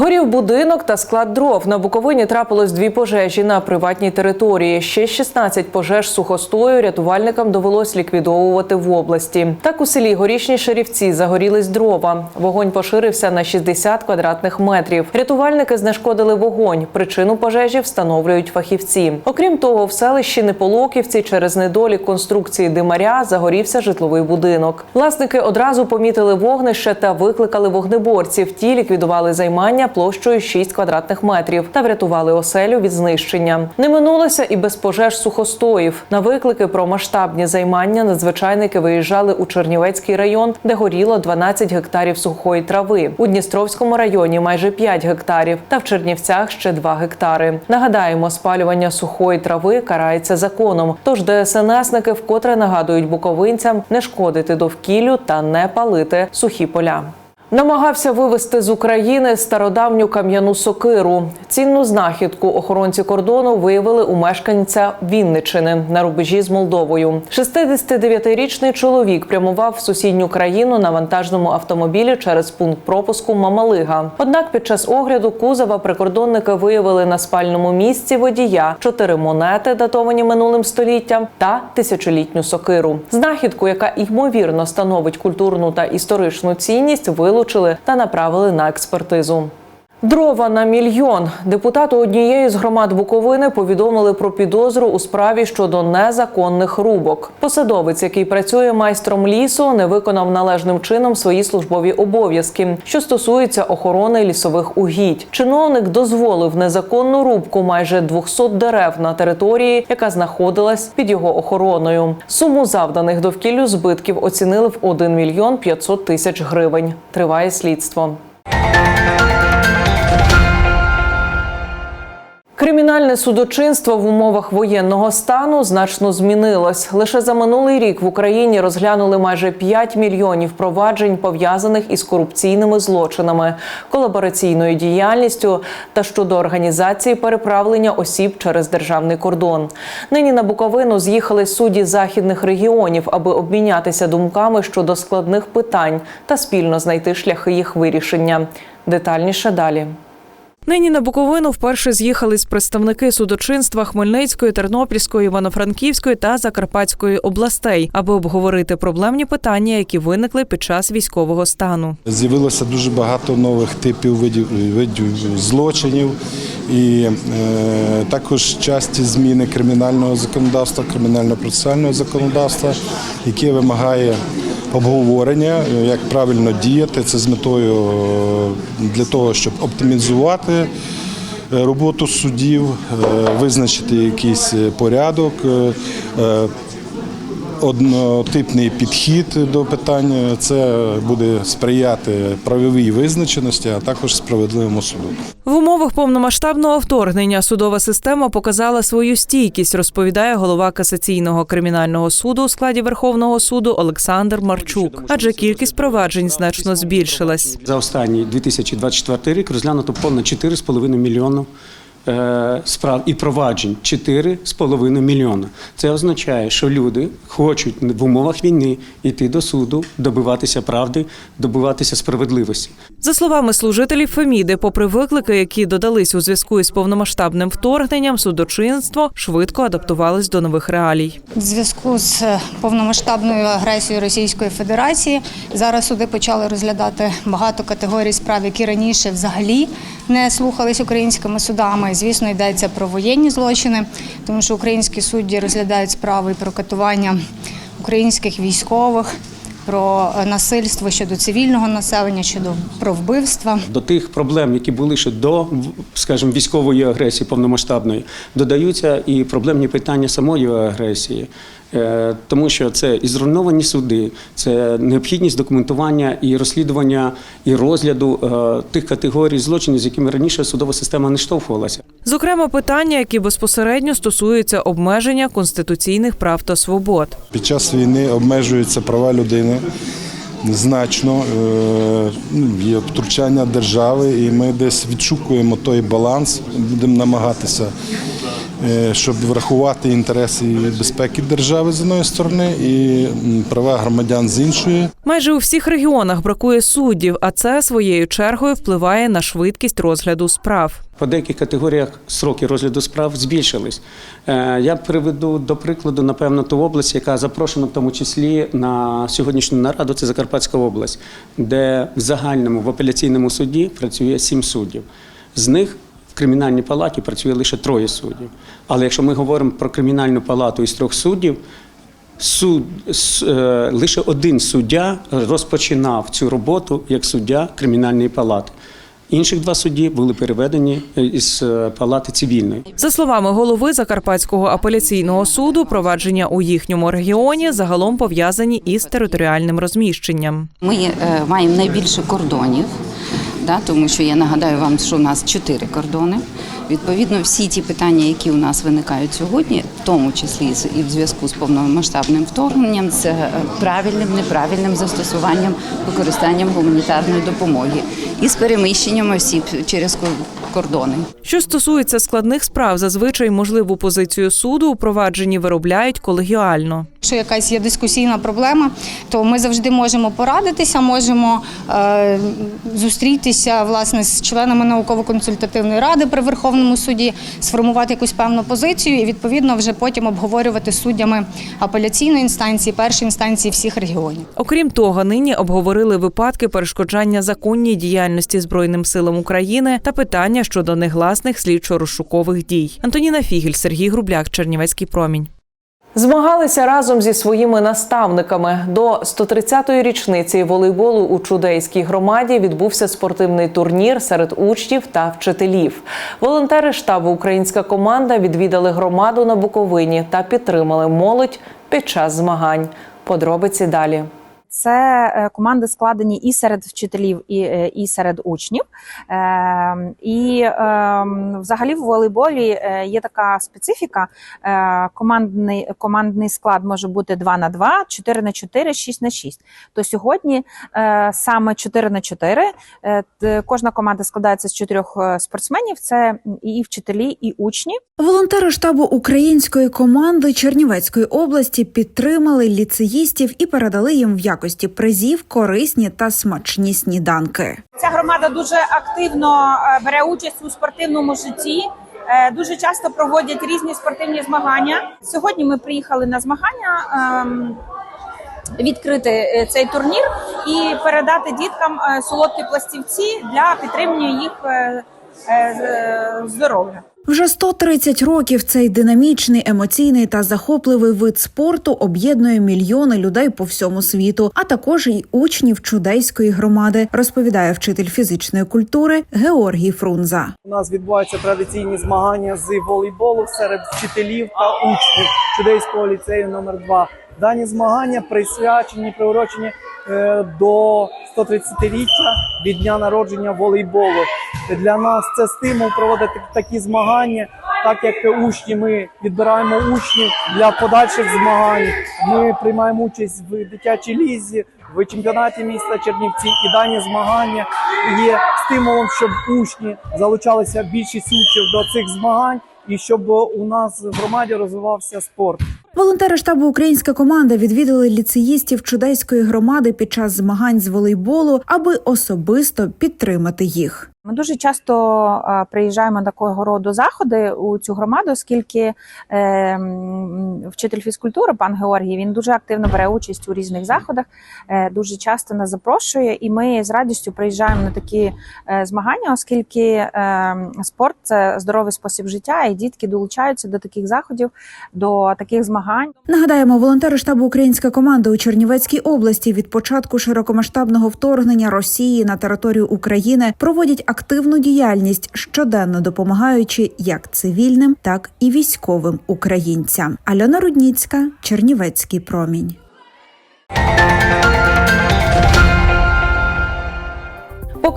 Горів будинок та склад дров. На Буковині трапилось дві пожежі на приватній території. Ще 16 пожеж сухостою рятувальникам довелось ліквідовувати в області. Так у селі Горішні Шерівці загорілись дрова. Вогонь поширився на 60 квадратних метрів. Рятувальники знешкодили вогонь. Причину пожежі встановлюють фахівці. Окрім того, в селищі Неполоківці через недолік конструкції димаря загорівся житловий будинок. Власники одразу помітили вогнище та викликали вогнеборців. Ті ліквідували займання площею 6 квадратних метрів та врятували оселю від знищення. Не минулося і без пожеж сухостоїв. На виклики про масштабні займання надзвичайники виїжджали у Чернівецький район, де горіло 12 гектарів сухої трави. У Дністровському районі майже 5 гектарів, та в Чернівцях ще 2 гектари. Нагадаємо, спалювання сухої трави карається законом. Тож ДСНСники вкотре нагадують буковинцям не шкодити довкіллю та не палити сухі поля. Намагався вивезти з України стародавню кам'яну сокиру. Цінну знахідку охоронці кордону виявили у мешканця Вінничини на рубежі з Молдовою. 69-річний чоловік прямував в сусідню країну на вантажному автомобілі через пункт пропуску Мамалига. Однак під час огляду кузова прикордонники виявили на спальному місці водія чотири монети, датовані минулим століттям, та тисячолітню сокиру. Знахідку, яка ймовірно становить культурну та історичну цінність, вилучили та направили на експертизу. Дрова на мільйон. Депутату однієї з громад Буковини повідомили про підозру у справі щодо незаконних рубок. Посадовець, який працює майстром лісу, не виконав належним чином свої службові обов'язки, що стосується охорони лісових угідь. Чиновник дозволив незаконну рубку майже 200 дерев на території, яка знаходилась під його охороною. Суму завданих довкіллю збитків оцінили в 1 мільйон 500 тисяч гривень. Триває слідство. Кримінальне судочинство в умовах воєнного стану значно змінилось. Лише за минулий рік в Україні розглянули майже 5 мільйонів проваджень, пов'язаних із корупційними злочинами, колабораційною діяльністю та щодо організації переправлення осіб через державний кордон. Нині на Буковину з'їхали судді західних регіонів, аби обмінятися думками щодо складних питань та спільно знайти шляхи їх вирішення. Детальніше далі. Нині на Буковину вперше з'їхались представники судочинства Хмельницької, Тернопільської, Івано-Франківської та Закарпатської областей, аби обговорити проблемні питання, які виникли під час військового стану. З'явилося дуже багато нових типів видів, видів злочинів, і е, також часті зміни кримінального законодавства, кримінально-процесуального законодавства, яке вимагає обговорення, як правильно діяти. Це з метою е, для того, щоб оптимізувати е, роботу суддів, е, визначити якийсь порядок. однотипний підхід до питання. Це буде сприяти правовій визначеності, а також справедливому суду. Умовах повномасштабного вторгнення судова система показала свою стійкість, розповідає голова касаційного кримінального суду у складі Верховного суду Олександр Марчук. Адже кількість проваджень значно збільшилась. За останній 2024 рік розглянуто понад 4,5 мільйона е, справ і проваджень 4,5 мільйона. Це означає, що люди хочуть в умовах війни йти до суду, добиватися правди, добиватися справедливості. За словами служителів Феміди, попри виклики, які додались у зв'язку із повномасштабним вторгненням, судочинство швидко адаптувалось до нових реалій. В зв'язку з повномасштабною агресією Російської Федерації зараз суди почали розглядати багато категорій справ, які раніше взагалі не слухались українськими судами. Звісно, йдеться про воєнні злочини, тому що українські судді розглядають справи про катування українських військових. Про насильство щодо цивільного населення, щодо про вбивства. До тих проблем, які були ще до, скажімо, військової агресії повномасштабної, додаються і проблемні питання самої агресії. Е, Тому що це і зруйновані суди, це необхідність документування і розслідування і розгляду е, тих категорій злочинів, з якими раніше судова система не штовхувалася. Зокрема, питання, які безпосередньо стосуються обмеження конституційних прав та свобод. Під час війни обмежуються права людини, значно. Е, ну, Є втручання держави, і ми десь відшукуємо той баланс, будемо намагатися, щоб врахувати інтереси і безпеки держави з одної сторони і права громадян з іншої. Майже у всіх регіонах бракує суддів, а це своєю чергою впливає на швидкість розгляду справ. По деяких категоріях сроки розгляду справ збільшились. Е, Я приведу до прикладу, напевно, ту область, яка запрошена в тому числі на сьогоднішню нараду, це Закарпатська область, де в загальному в апеляційному суді працює сім суддів. З них кримінальній палаті працює лише троє суддів. Але якщо ми говоримо про кримінальну палату із трьох суддів, суд, с- е, лише один суддя розпочинав цю роботу як суддя кримінальної палати. Інших два судді були переведені е, із е, палати цивільної. За словами голови Закарпатського апеляційного суду, провадження у їхньому регіоні загалом пов'язані із територіальним розміщенням. Ми е, маємо найбільше кордонів, да, тому що я нагадаю вам, що у нас чотири кордони. Відповідно, всі ті питання, які у нас виникають сьогодні, в тому числі і в зв'язку з повномасштабним вторгненням, це е, правильним, неправильним застосуванням, використанням гуманітарної допомоги і з переміщенням осіб через кор- кордони. Що стосується складних справ, зазвичай можливу позицію суду у провадженні виробляють колегіально. Якщо якась є дискусійна проблема, то ми завжди можемо порадитися, можемо е, зустрітися власне з членами науково-консультативної ради при Верховному суді, сформувати якусь певну позицію і відповідно вже потім обговорювати з суддями апеляційної інстанції, першої інстанції всіх регіонів. Окрім того, нині обговорили випадки перешкоджання законній діяльності збройним силам України та питання щодо негласних слідчо-розшукових дій. Антоніна Фігель, Сергій Грубляк, Чернівецький промінь. Змагалися разом зі своїми наставниками. До 130-ї річниці волейболу у чудейській громаді відбувся спортивний турнір серед учнів та вчителів. Волонтери штабу Українська команда відвідали громаду на Буковині та підтримали молодь під час змагань. Подробиці далі. Це е, команди складені і серед вчителів, і, е, і серед учнів. Е, І е, взагалі в волейболі е, є така специфіка. Командний, командний склад може бути 2 на 2, 4 на 4, 6 на 6. То сьогодні саме 4 на 4. Е, Кожна команда складається з чотирьох спортсменів: це і вчителі, і учні. Волонтери штабу української команди Чернівецької області підтримали ліцеїстів і передали їм в якості призів корисні та смачні сніданки. Ця громада дуже активно е, бере участь у спортивному житті. е, Дуже часто проводять різні спортивні змагання. Сьогодні ми приїхали на змагання ем, відкрити е, цей турнір і передати діткам солодкі пластівці для підтримання їх здоров'я. Вже 130 років цей динамічний, емоційний та захопливий вид спорту об'єднує мільйони людей по всьому світу, а також і учнів чудейської громади, розповідає вчитель фізичної культури Георгій Фрунза. У нас відбуваються традиційні змагання з волейболу серед вчителів та учнів чудейського ліцею номер 2 Дані змагання присвячені, приурочені е, до 130-річчя від дня народження волейболу. Для нас це стимул проводити такі змагання, так як учні ми відбираємо учнів для подальших змагань. Ми приймаємо участь в дитячій лізі, в чемпіонаті міста Чернівці. І дані змагання є стимулом, щоб учні залучалися більшість учнів до цих змагань, і щоб у нас в громаді розвивався спорт. Волонтери штабу Українська команда відвідали ліцеїстів чудейської громади під час змагань з волейболу, аби особисто підтримати їх. Ми дуже часто приїжджаємо на такого роду заходи у цю громаду, оскільки е, вчитель фізкультури, пан Георгій, він дуже активно бере участь у різних заходах, е, дуже часто нас запрошує, і ми з радістю приїжджаємо на такі е, змагання, оскільки е, спорт це здоровий спосіб життя, і дітки долучаються до таких заходів, до таких змагань. Нагадаємо, волонтери штабу Українська команда у Чернівецькій області від початку широкомасштабного вторгнення Росії на територію України проводять активну діяльність, щоденно допомагаючи як цивільним, так і військовим українцям. Альона Рудніцька, Чернівецький промінь.